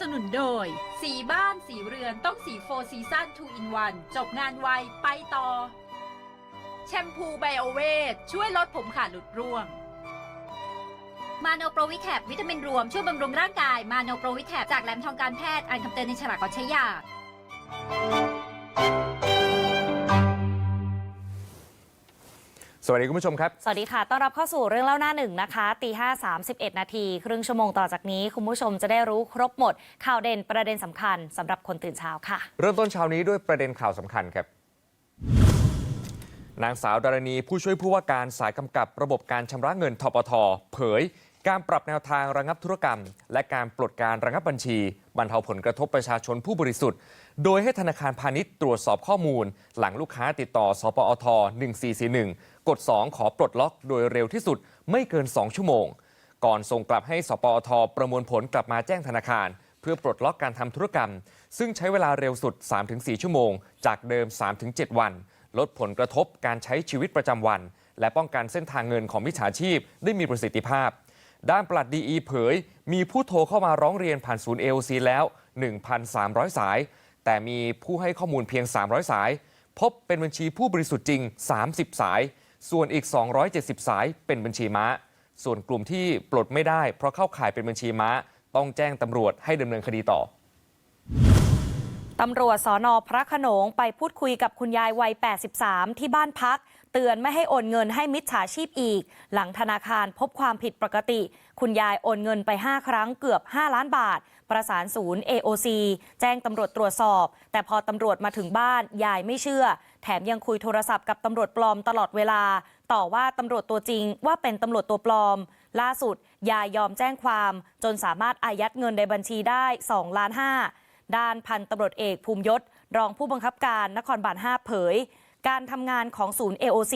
สนุนโดย สีบ้านสีเรือนต้องสีโฟซีซัน2 in 1 จบงานไว ไปต่อ แชมพูไบโอเวทช่วยลดผมขาดหลุดร่วง มาโนโปรวิแคปวิตามินรวม ช่วยบำรุงร่างกาย มาโนโปรวิแคปจากแหลมทองการแพทย์อ่านคำเตือนในฉลากก่อนใช้ยา สวัสดีคุณผู้ชมครับ สวัสดีค่ะ ต้อนรับเข้าสู่เรื่องเล่าหน้าหนึ่งนะคะตีห้าสามสิบเอ็ดนาที ครึ่งชั่วโมงต่อจากนี้ คุณผู้ชมจะได้รู้ครบหมด ข่าวเด่นประเด็นสำคัญสำหรับคนตื่นเช้าค่ะ เริ่มต้นเช้านี้ด้วยประเด็นข่าวสำคัญครับ นางสาวดารณีผู้ช่วยผู้ว่าการสายกำกับระบบการชำระเงินทปทเผย การปรับแนวทางระงับธุรกรรม และการปลดการระงับบัญชีบรรเทาผลกระทบประชาชนผู้บริสุทธิ์ โดยให้ธนาคารพาณิชย์ตรวจสอบข้อมูล หลังลูกค้าติดต่อสปอท 1441 กด 2 ขอปลดล็อกโดยเร็วที่สุดไม่เกิน 2 ชั่วโมง ก่อนส่งกลับให้สปอท ประมวลผลกลับมาแจ้งธนาคาร เพื่อปลดล็อกการทำธุรกรรม ซึ่งใช้เวลาเร็วสุด 3-4 ชั่วโมง จากเดิม 3-7 วัน ลดผลกระทบการใช้ชีวิตประจำวัน และป้องกันเส้นทางเงินของมิจฉาชีพ ได้มีประสิทธิภาพด้านปลัดดีอีเผย มีผู้โทรเข้ามาร้องเรียนผ่านศูนย์ AOC แล้ว 1,300 สาย แต่มีผู้ให้ข้อมูลเพียง 300 สาย พบเป็นบัญชีผู้บริสุทธิ์จริง 30 สาย ส่วนอีก 270 สายเป็นบัญชีม้า ส่วนกลุ่มที่ปลดไม่ได้ เพราะเข้าข่ายเป็นบัญชีม้า ต้องแจ้งตำรวจให้ดำเนินคดีต่อตำรวจสอนอพระโขนงไปพูดคุยกับคุณยายวัย 83 ที่บ้านพัก เตือนไม่ให้โอนเงินให้มิจฉาชีพอีก หลังธนาคารพบความผิดปกติ คุณยายโอนเงินไป 5 ครั้งเกือบ 5 ล้านบาท ประสานศูนย์ AOC แจ้งตำรวจตรวจสอบ แต่พอตำรวจมาถึงบ้านยายไม่เชื่อ แถมยังคุยโทรศัพท์กับตำรวจปลอมตลอดเวลา ต่อว่าตำรวจตัวจริงว่าเป็นตำรวจตัวปลอม ล่าสุดยายยอมแจ้งความ จนสามารถอายัดเงินในบัญชีได้2ล้าน5ด้านพันตำรวจเอกภูมิยศ รองผู้บังคับการนครบาล5เผย การทำงานของศูนย์ AOC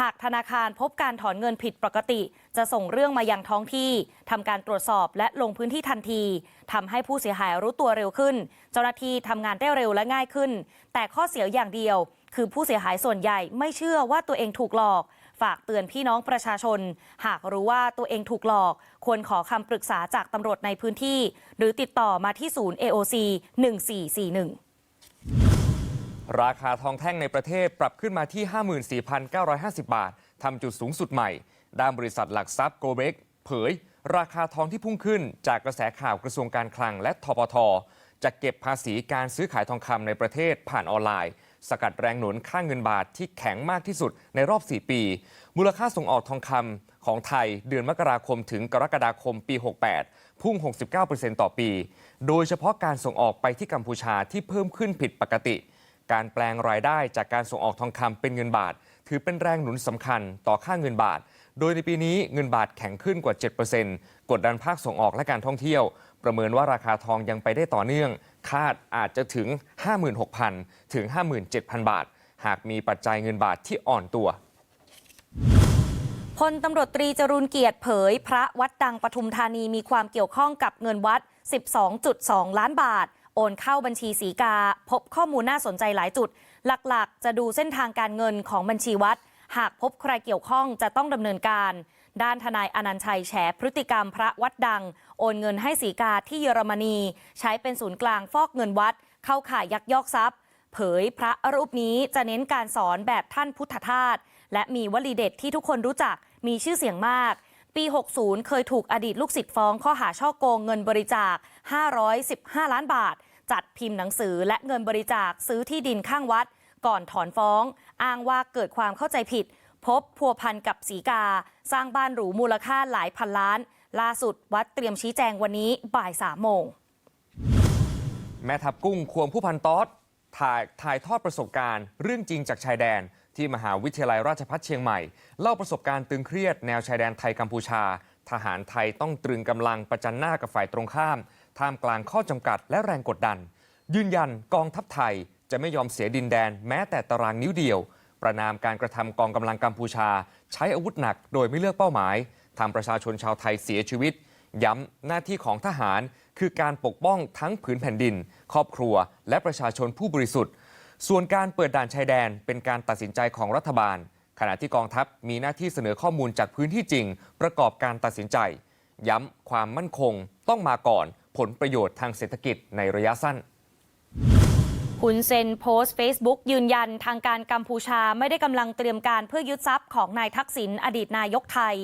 หากธนาคารพบการถอนเงินผิดปกติ จะส่งเรื่องมายังท้องที่ทำการตรวจสอบและลงพื้นที่ทันทีทำให้ผู้เสียหายรู้ตัวเร็วขึ้น เจ้าหน้าที่ทำงานได้เร็วและง่ายขึ้น แต่ข้อเสียอย่างเดียว คือผู้เสียหายส่วนใหญ่ไม่เชื่อว่าตัวเองถูกหลอก ฝากเตือนพี่น้องประชาชน หากรู้ว่าตัวเองถูกหลอก ควรขอคำปรึกษาจากตำรวจในพื้นที่ หรือติดต่อมาที่ศูนย์ AOC 1441 ราคาทองแท่งในประเทศปรับขึ้นมาที่ 54,950 บาท ทำจุดสูงสุดใหม่ ด้านบริษัทหลักทรัพย์โกเบกเผย ราคาทองที่พุ่งขึ้นจากกระแสข่าวกระทรวงการคลังและทปท จะเก็บภาษีการซื้อขายทองคำในประเทศผ่านออนไลน์ สกัดแรงหนุนค่าเงินบาทที่แข็งมากที่สุดในรอบ 4 ปี มูลค่าส่งออกทองคำของไทยเดือนมกราคมถึงกรกฎาคมปี 68พุ่ง 69%ต่อปี โดยเฉพาะการส่งออกไปที่กัมพูชาที่เพิ่มขึ้นผิดปกติ การแปลงรายได้จากการส่งออกทองคำเป็นเงินบาท ถือเป็นแรงหนุนสำคัญต่อค่าเงินบาท โดยในปีนี้เงินบาทแข็งขึ้นกว่า 7%กดดันภาคส่งออกและการท่องเที่ยว ประเมินว่าราคาทองยังไปได้ต่อเนื่อง คาดอาจจะถึง 56,000 ถึง 57,000 บาท หากมีปัจจัยเงินบาทที่อ่อนตัวพลตำรวจตรีจรูนเกียรติเผย พระวัดดังปทุมธานีมีความเกี่ยวข้องกับเงินวัด 12.2 ล้านบาท โอนเข้าบัญชีสีกา พบข้อมูลน่าสนใจหลายจุด หลักๆ จะดูเส้นทางการเงินของบัญชีวัด หากพบใครเกี่ยวข้องจะต้องดำเนินการ ด้านทนายอนันชัยแฉพฤติกรรมพระวัดดัง โอนเงินให้สีกาที่เยอรมนี ใช้เป็นศูนย์กลางฟอกเงินวัด เข้าข่ายยักยอกทรัพย์ เผยพระรูปนี้จะเน้นการสอนแบบท่านพุทธทาสและมีวลีเด็ดที่ทุกคนรู้จักมีชื่อเสียงมาก ปี 60 เคยถูกอดีตลูกศิษย์ฟ้องข้อหาช่อโกงเงินบริจาค 515 ล้านบาท จัดพิมพ์หนังสือและเงินบริจาคซื้อที่ดินข้างวัด ก่อนถอนฟ้อง อ้างว่าเกิดความเข้าใจผิด พบพัวพันกับสีกา สร้างบ้านหรูมูลค่าหลายพันล้าน ล่าสุดวัดเตรียมชี้แจงวันนี้บ่ายสามโมงแม่ทัพกุ้งควงผู้พันตอดถ่ายถ่ายทอดประสบการณ์ เรื่องจริงจากชายแดน ที่มหาวิทยาลัยราชภัฏเชียงใหม่ เล่าประสบการณ์ตึงเครียดแนวชายแดนไทยกัมพูชา ทหารไทยต้องตรึงกำลังประจันหน้ากับฝ่ายตรงข้าม ท่ามกลางข้อจำกัดและแรงกดดัน ยืนยันกองทัพไทยจะไม่ยอมเสียดินแดนแม้แต่ตารางนิ้วเดียว ประนามการกระทำกองกำลังกัมพูชา ใช้อาวุธหนักโดยไม่เลือกเป้าหมายทำประชาชนชาวไทยเสียชีวิต ย้ำหน้าที่ของทหาร คือการปกป้องทั้งผืนแผ่นดิน ครอบครัว และประชาชนผู้บริสุทธิ์ ส่วนการเปิดด่านชายแดนเป็นการตัดสินใจของรัฐบาล ขณะที่กองทัพมีหน้าที่เสนอข้อมูลจากพื้นที่จริง ประกอบการตัดสินใจ ย้ำความมั่นคงต้องมาก่อนผลประโยชน์ทางเศรษฐกิจในระยะสั้นคุณเซนโพสต์ Facebook ยืนยันทางการกัมพูชาไม่ได้กำลังเตรียมการเพื่อยึดทรัพย์ของนายทักษิณอดีตนายกไทย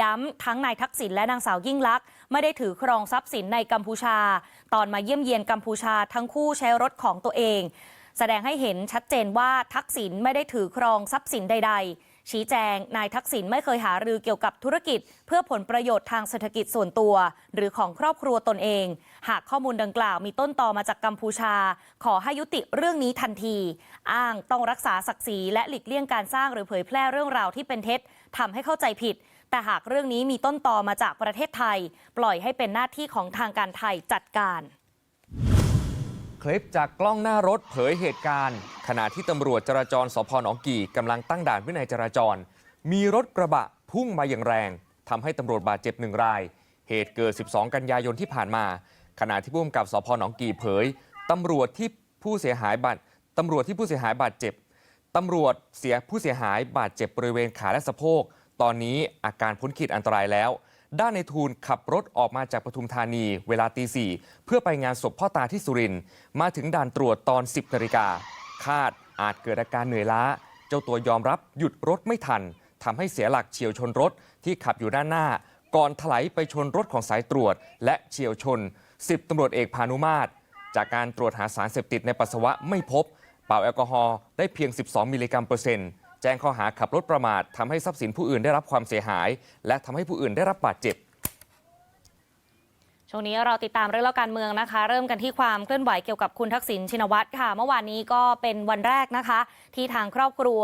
ย้ำทั้งนายทักษิณและนางสาวยิ่งลักษณ์ไม่ได้ถือครองทรัพย์สินในกัมพูชา ตอนมาเยี่ยมเยียนกัมพูชาทั้งคู่ใช้รถของตัวเอง แสดงให้เห็นชัดเจนว่าทักษิณไม่ได้ถือครองทรัพย์สินใด ๆ ชี้แจง นายทักษิณไม่เคยหารือเกี่ยวกับธุรกิจ เพื่อผลประโยชน์ทางเศรษฐกิจส่วนตัว หรือของครอบครัวตนเอง หากข้อมูลดังกล่าวมีต้นตอมาจากกัมพูชา ขอให้ยุติเรื่องนี้ทันที อ้างต้องรักษาศักดิ์ศรีและหลีกเลี่ยงการสร้างหรือเผยแพร่เรื่องราวที่เป็นเท็จทำให้เข้าใจผิด แต่หากเรื่องนี้มีต้นตอมาจากประเทศไทย ปล่อยให้เป็นหน้าที่ของทางการไทยจัดการ คลิปจากกล้องหน้ารถเผยเหตุการณ์ ขณะที่ตำรวจจราจรสพหนองกี่กำลังตั้งด่านวินัยจราจร มีรถกระบะพุ่งมาอย่างแรงทำให้ตำรวจบาดเจ็บหนึ่งราย เหตุเกิด 12 กันยายนที่ผ่านมา ขณะที่ผู้กำกับสพหนองกี่เผยตำรวจที่ผู้เสียหายบาดตำรวจที่ผู้เสียหายบาดเจ็บตำรวจเสียผู้เสียหายบาดเจ็บบริเวณขาและสะโพก ตอนนี้อาการพ้นขีดอันตรายแล้ว ด้านในทูลขับรถออกมาจากปทุมธานี เวลาตีสี่เพื่อไปงานศพพ่อตาที่สุรินทร์มาถึงด่านตรวจตอน 10นาฬิกาคาดอาจเกิดอาการเหนื่อยล้า เจ้าตัวยอมรับหยุดรถไม่ทันทำให้เสียหลักเฉียวชนรถที่ขับอยู่ด้านหน้า ก่อนถลายไปชนรถของสายตรวจ และเฉียวชน 10ตำรวจเอกพานุมาตร จากการตรวจหาสารเสพติดในปัสสาวะไม่พบ เป่าแอลกอฮอล์ได้เพียง 12 มิลลิกรัมเปอร์เซ็นต์ แจ้งข้อหาขับรถประมาททำให้ทรัพย์สินผู้อื่นได้รับความเสียหาย และทำให้ผู้อื่นได้รับบาดเจ็บช่วงนี้เราติดตามเรื่องเล่าการเมืองนะคะ เริ่มกันที่ความเคลื่อนไหวเกี่ยวกับคุณทักษิณชินวัตรค่ะ เมื่อวานนี้ก็เป็นวันแรกนะคะ ที่ทางครอบครัว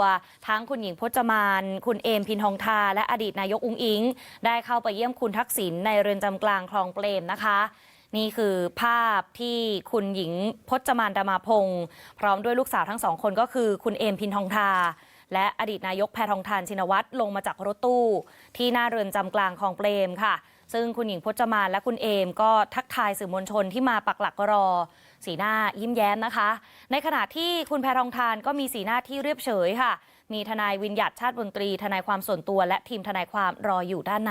ทั้งคุณหญิงพจมาน คุณเอมพินทองทา และอดีตนายกอุ้งอิง ได้เข้าไปเยี่ยมคุณทักษิณในเรือนจำกลางคลองเปรมนะคะนี่คือภาพที่คุณหญิงพจมานดามาพงศ์พร้อมด้วยลูกสาวทั้งสองคนก็คือคุณเอมพินทองทา และอดีตนายกแพทองทานชินวัตรลงมาจากรถตู้ ที่หน้าเรือนจำกลางคลองเปรมค่ะ ซึ่งคุณหญิงพจมานและคุณเอมก็ทักทายสื่อมวลชนที่มาปักหลักรอ สีหน้ายิ้มแย้มนะคะ ในขณะที่คุณแพทองทานก็มีสีหน้าที่เรียบเฉยค่ะ มีทนายวินยัดชาติบนตรี ทนายความส่วนตัว และทีมทนายความรออยู่ด้านใ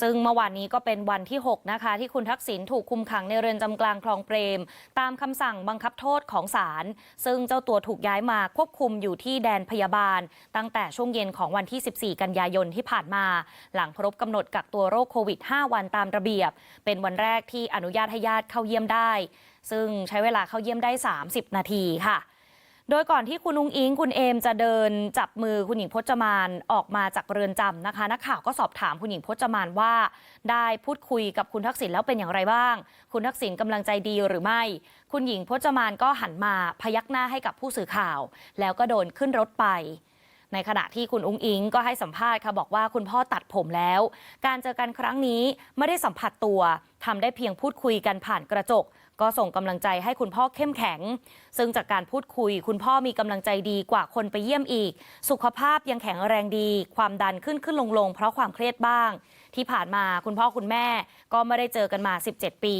ซึ่งเมื่อวานนี้ก็เป็นวันที่ 6 นะคะ ที่คุณทักษิณถูกคุมขังในเรือนจำกลางคลองเปรม ตามคำสั่งบังคับโทษของศาลซึ่งเจ้าตัวถูกย้ายมาควบคุมอยู่ที่แดนพยาบาล ตั้งแต่ช่วงเย็นของวันที่ 14 กันยายนที่ผ่านมา หลังครบกำหนดกักตัวโรคโควิด 5 วันตามระเบียบ เป็นวันแรกที่อนุญาตให้ญาติเข้าเยี่ยมได้ ซึ่งใช้เวลาเข้าเยี่ยมได้ 30 นาทีค่ะ โดยก่อนที่คุณนุงอิงคุณเอมจะเดินจับมือคุณหญิงพจมานออกมาจากเรือนจำนะคะนักข่าวก็สอบถามคุณหญิงพจมานว่า ได้พูดคุยกับคุณทักษิณแล้วเป็นอย่างไรบ้าง คุณทักษิณกำลังใจดีหรือไม่ คุณหญิงพจมานก็หันมาพยักหน้าให้กับผู้สื่อข่าว แล้วก็โดนขึ้นรถไปในขณะที่คุณอุ้งอิงก็ให้สัมภาษณ์ค่ะบอกว่าคุณพ่อตัดผมแล้ว การเจอกันครั้งนี้ไม่ได้สัมผัสตัวทำได้เพียงพูดคุยกันผ่านกระจก ก็ส่งกำลังใจให้คุณพ่อเข้มแข็ง ซึ่งจากการพูดคุย คุณพ่อมีกำลังใจดีกว่าคนไปเยี่ยมอีก สุขภาพยังแข็งแรงดี ความดันขึ้นขึ้นลงลงเพราะความเครียดบ้าง ที่ผ่านมาคุณพ่อคุณแม่ก็ไม่ได้เจอกันมา 17 ปี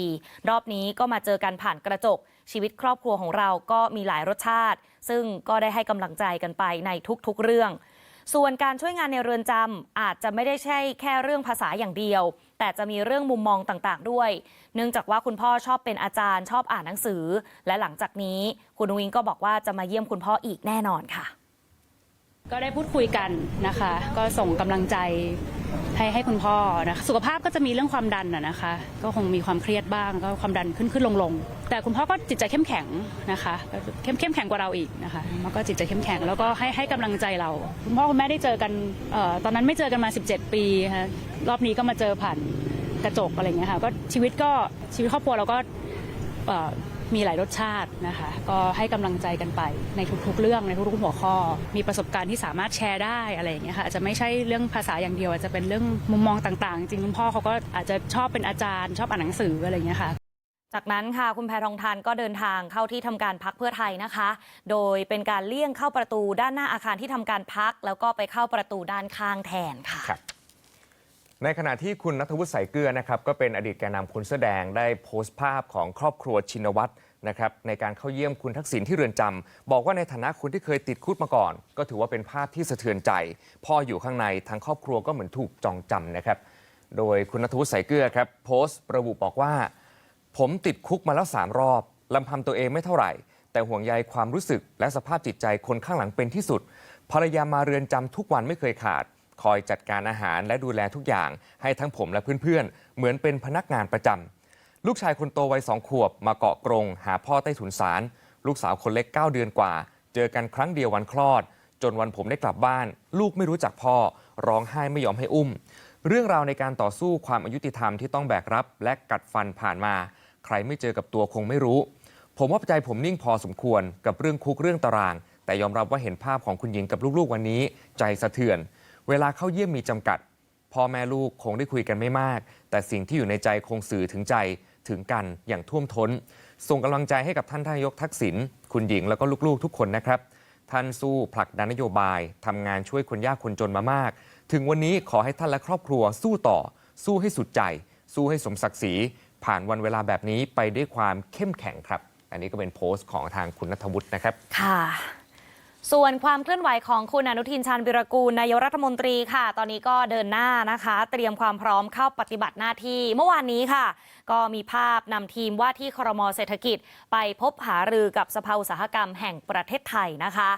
รอบนี้ก็มาเจอกันผ่านกระจก ชีวิตครอบครัวของเราก็มีหลายรสชาติ ซึ่งก็ได้ให้กำลังใจกันไปในทุกๆเรื่อง ส่วนการช่วยงานในเรือนจำอาจจะไม่ได้ใช่แค่เรื่องภาษาอย่างเดียว แต่จะมีเรื่องมุมมองต่างๆ ด้วย เนื่องจากว่าคุณพ่อชอบเป็นอาจารย์ชอบอ่านหนังสือ และหลังจากนี้คุณวิงก็บอกว่าจะมาเยี่ยมคุณพ่ออีกแน่นอนค่ะ ก็ได้พูดคุยกันนะคะ ก็ส่งกำลังใจให้ให้คุณพ่อนะคะสุขภาพก็จะมีเรื่องความดันนะคะ ก็คงมีความเครียดบ้างก็ความดันขึ้นขึ้นลงลงแต่คุณพ่อก็จิตใจเข้มแข็งนะคะเข้มเข้มแข็งกว่าเราอีกนะคะแล้วก็จิตใจเข้มแข็งแล้วก็ให้ให้กำลังใจเรา คุณพ่อคุณแม่ได้เจอกันออตอนนั้นไม่เจอกันมา 17 ปีค่ะรอบนี้ก็มาเจอผ่านกระจกอะไรเงี้ยค่ะก็ชีวิตก็ชีวิตครอบครัวเราก็ มีหลายรสชาตินะคะ ก็ให้กำลังใจกันไปในทุกๆ เรื่องในทุกๆหัวข้อ มีประสบการณ์ที่สามารถแชร์ได้อะไรอย่างเงี้ยค่ะอาจจะไม่ใช่เรื่องภาษาอย่างเดียวอาจจะเป็นเรื่องมุมมองต่างๆ จริงๆคุณพ่อเขาก็อาจจะชอบเป็นอาจารย์ ชอบอ่านหนังสืออะไรอย่างเงี้ยค่ะจากนั้นค่ะคุณแพทองทานก็เดินทางเข้าที่ทำการพักเพื่อไทยนะคะ โดยเป็นการเลี่ยงเข้าประตูด้านหน้าอาคารที่ทำการพัก แล้วก็ไปเข้าประตูด้านข้างแทนค่ะครับในขณะที่คุณนัทวุฒิสายเกลือนะครับก็เป็นอดีตแกนนำคนเสื้อแดงได้โพสต์ภาพของครอบครัวชินวัตร นะครับในการเข้าเยี่ยมคุณทักษิณที่เรือนจำบอกว่าในฐานะคุณที่เคยติดคุกมาก่อน ก็ถือว่าเป็นภาพที่สะเทือนใจ พ่ออยู่ข้างในทั้งครอบครัวก็เหมือนถูกจองจำนะครับ โดยคุณนทวุฒิสายเกลือครับโพสต์ระบุบอกว่า ผมติดคุกมาแล้วสามรอบลำพังตัวเองไม่เท่าไหร่ แต่ห่วงใยความรู้สึก และสภาพจิตใจคนข้างหลังเป็นที่สุดภรรยามาเรือนจำทุกวันไม่เคยขาด คอยจัดการอาหารและดูแลทุกอย่าง ให้ทั้งผมและเพื่อนๆ เหมือนเป็นพนักงานประจำ ลูกชายคนโตวัยสองขวบมาเกาะกรงหาพ่อใต้ถุนศาลลูกสาวคนเล็ก 9 เดือนกว่า เจอกันครั้งเดียววันคลอด จนวันผมได้กลับบ้าน ลูกไม่รู้จักพ่อ ร้องไห้ไม่ยอมให้อุ้ม เรื่องราวในการต่อสู้ความอายุติธรรมที่ต้องแบกรับ และกัดฟันผ่านมา ใครไม่เจอกับตัวคงไม่รู้ ผมว่าใจผมนิ่งพอสมควรกับเรื่องคุกเรื่องตาราง แต่ยอมรับว่าเห็นภาพของคุณหญิงกับลูกๆวันนี้ ใจสะเทือน เวลาเข้าเยี่ยมมีจำกัดพ่อแม่ลูกคงได้คุยกันไม่มาก แต่สิ่งที่อยู่ในใจคงสื่อถึงใจ ถึงกันอย่างท่วมท้น ส่งกำลังใจให้กับท่านทานนายกทักษิณคุณหญิงแล้วก็ลูกๆ ทุกคนนะครับ ท่านสู้ผลักดันนโยบายทำงานช่วยคนยากคนจนมามาก ถึงวันนี้ขอให้ท่านและครอบครัวสู้ต่อ สู้ให้สุดใจ สู้ให้สมศักดิ์ศรีผ่านวันเวลาแบบนี้ไปด้วยความเข้มแข็งครับ อันนี้ก็เป็นโพสต์ของทางคุณนัทวุฒินะครับค่ะ ส่วนความเคลื่อนไหวของคุณอนุทินชาญวิรกูลนายกรัฐมนตรีค่ะ ตอนนี้ก็เดินหน้านะคะ เตรียมความพร้อมเข้าปฏิบัติหน้าที่ เมื่อวานนี้ค่ะ ก็มีภาพนำทีมว่าที่ครมเศรษฐกิจ ไปพบหารือกับสภาอุตสาหกรรมแห่งประเทศไทยนะคะ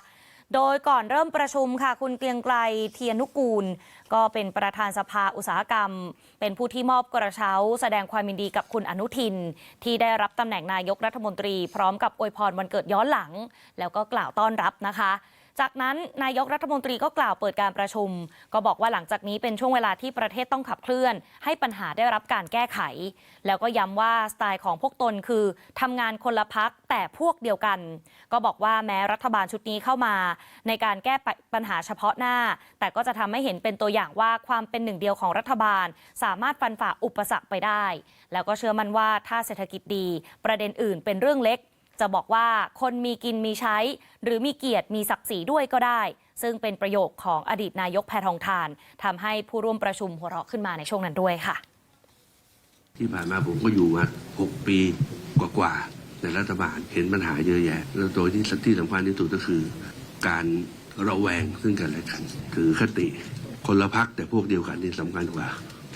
โดยก่อนเริ่มประชุมค่ะ คุณเกรียงไกรเทียนุกูล ก็เป็นประธานสภาอุตสาหกรรม เป็นผู้ที่มอบกระเช้า แสดงความยินดีกับคุณอนุทิน ที่ได้รับตำแหน่งนายกรัฐมนตรี พร้อมกับอวยพรวันเกิดย้อนหลัง แล้วก็กล่าวต้อนรับนะคะ จากนั้นนายกรัฐมนตรีก็กล่าวเปิดการประชุม ก็บอกว่าหลังจากนี้เป็นช่วงเวลาที่ประเทศต้องขับเคลื่อน ให้ปัญหาได้รับการแก้ไข แล้วก็ย้ำว่าสไตล์ของพวกตนคือทำงานคนละพักแต่พวกเดียวกัน ก็บอกว่าแม้รัฐบาลชุดนี้เข้ามา ในการแก้ปัญหาเฉพาะหน้า แต่ก็จะทำให้เห็นเป็นตัวอย่างว่าความเป็นหนึ่งเดียวของรัฐบาล สามารถฟันฝ่าอุปสรรคไปได้ แล้วก็เชื่อมั่นว่าถ้าเศรษฐกิจดี ประเด็นอื่นเป็นเรื่องเล็ก จะบอกว่าคนมีกินมีใช้ หรือมีเกียรติมีศักดิ์ศรีด้วยก็ได้ ซึ่งเป็นประโยคของอดีตนายกแพทองทานทำให้ผู้ร่วมประชุมหัวเราะขึ้นมาในช่วงนั้นด้วยค่ะ ที่ผ่านมาผมก็อยู่มา6ปีกว่าๆในรัฐบาลเห็นปัญหาเยอะแยะ แล้วโดยที่ที่สำคัญที่สุดก็คือ การระแวงซึ่งกันและกันถือคติคนละพักแต่พวกเดียวกันนี่สำคัญกว่า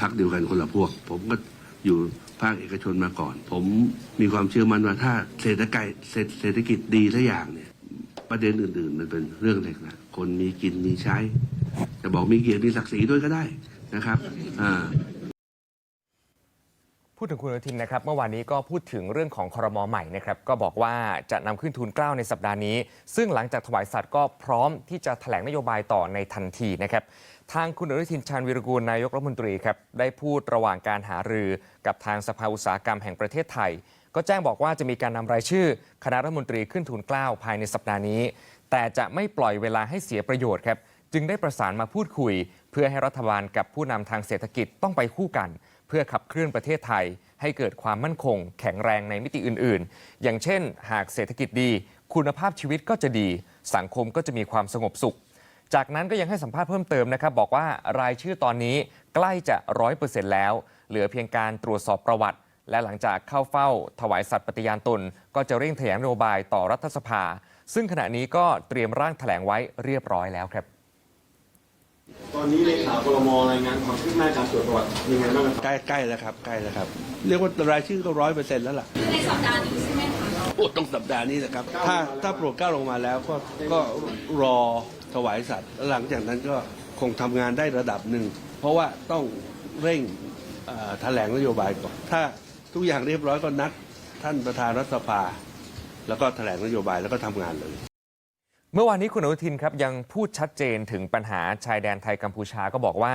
พักเดียวกันคนละพวก ผมก็ อยู่ภาคเอกชนมาก่อน ผมมีความเชื่อมั่นว่าถ้าเศรษฐกิจเศรษฐกิจดีทุกอย่างเนี่ย ประเด็นอื่น ๆ มันเป็นเรื่องเล็กนะคนมีกินมีใช้ จะบอกมีเกียรติมีศักดิ์ศรีด้วยก็ได้นะครับอ่า พูดถึงคุณอนุทินนะครับเมื่อวานนี้ก็พูดถึงเรื่องของครมใหม่นะครับก็บอกว่าจะนำขึ้นทูลเกล้าในสัปดาห์นี้ ซึ่งหลังจากถวายสัตว์ก็พร้อมที่จะแถลงนโยบายต่อในทันทีนะครับทางคุณอนุทินชาญวิรกูลนายกรัฐมนตรีครับได้พูดระหว่างการหารือกับทางสภาอุตสาหกรรมแห่งประเทศไทย ก็แจ้งบอกว่าจะมีการนำรายชื่อ คณะรัฐมนตรีขึ้นทูลเกล้าภายในสัปดาห์นี้ แต่จะไม่ปล่อยเวลาให้เสียประโยชน์ครับจึงได้ประสานมาพูดคุย เพื่อให้รัฐบาลกับผู้นำทางเศรษฐกิจต้องไปคู่กัน เพื่อขับเคลื่อนประเทศไทย ให้เกิดความมั่นคง แข็งแรงในมิติอื่น ๆ อย่างเช่น หากเศรษฐกิจดี คุณภาพชีวิตก็จะดี สังคมก็จะมีความสงบสุข จากนั้นก็ยังให้สัมภาษณ์เพิ่มเติมนะครับบอกว่ารายชื่อตอนนี้ใกล้จะร้อยเปอร์เซ็นต์แล้ว เหลือเพียงการตรวจสอบประวัติ และหลังจากเข้าเฝ้า ถวายสัตย์ปฏิญาณตน ก็จะเร่งแถลงนโยบายต่อรัฐสภา ซึ่งขณะนี้ก็เตรียมร่างแถลงไว้เรียบร้อยแล้วครับ ตอนนี้เลขาครมรายงานความคืบหน้าการตรวจประวัติยังไงบ้างครับใกล้ใกล้แล้วครับใกล้แล้วครับ เรียกว่ารายชื่อก็ร้อยเปอร์เซ็นต์แล้วล่ะในสัปดาห์นี้ใช่ไหมคะโอ้ต้องสัปดาห์นี้นะครับ ถ้าถ้าโปรดเกล้าลงมาแล้วก็ก็รอถวายสัตว์แล้วหลังจากนั้นก็คงทำงานได้ระดับหนึ่ง เพราะว่าต้องเร่งเอ่อแถลงนโยบายก่อน ถ้าทุกอย่างเรียบร้อยก็นัดท่านประธานรัฐสภา แล้วก็แถลงนโยบายแล้วก็ทำงานเลย เมื่อวานนี้คุณอนุทินครับยังพูดชัดเจนถึงปัญหาชายแดนไทยกัมพูชาก็บอกว่า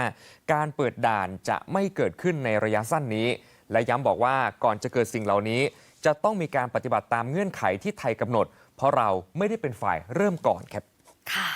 การเปิดด่านจะไม่เกิดขึ้นในระยะสั้นนี้ และย้ำบอกว่าก่อนจะเกิดสิ่งเหล่านี้ จะต้องมีการปฏิบัติตามเงื่อนไขที่ไทยกำหนด เพราะเราไม่ได้เป็นฝ่ายเริ่มก่อนครับค่ะ